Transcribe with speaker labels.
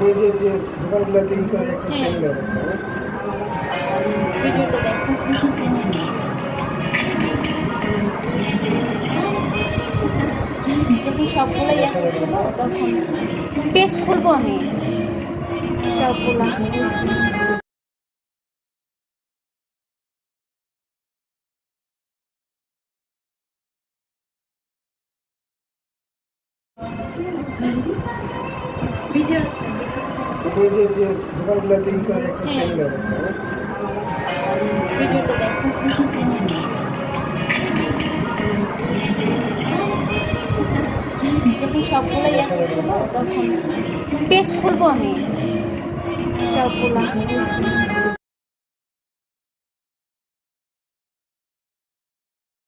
Speaker 1: ওই যে যে দোকানগুলোতে ই করে একটা
Speaker 2: হ্যাঁ।
Speaker 1: সেল হবে।
Speaker 2: করছিল তখন। পেজ খুলবো আমি। সবগুলা।
Speaker 1: ওই যে যে দোকানগুলোতে ই করে একটা। সেল
Speaker 2: তখন পেজ খুলবো আমি সবগুলা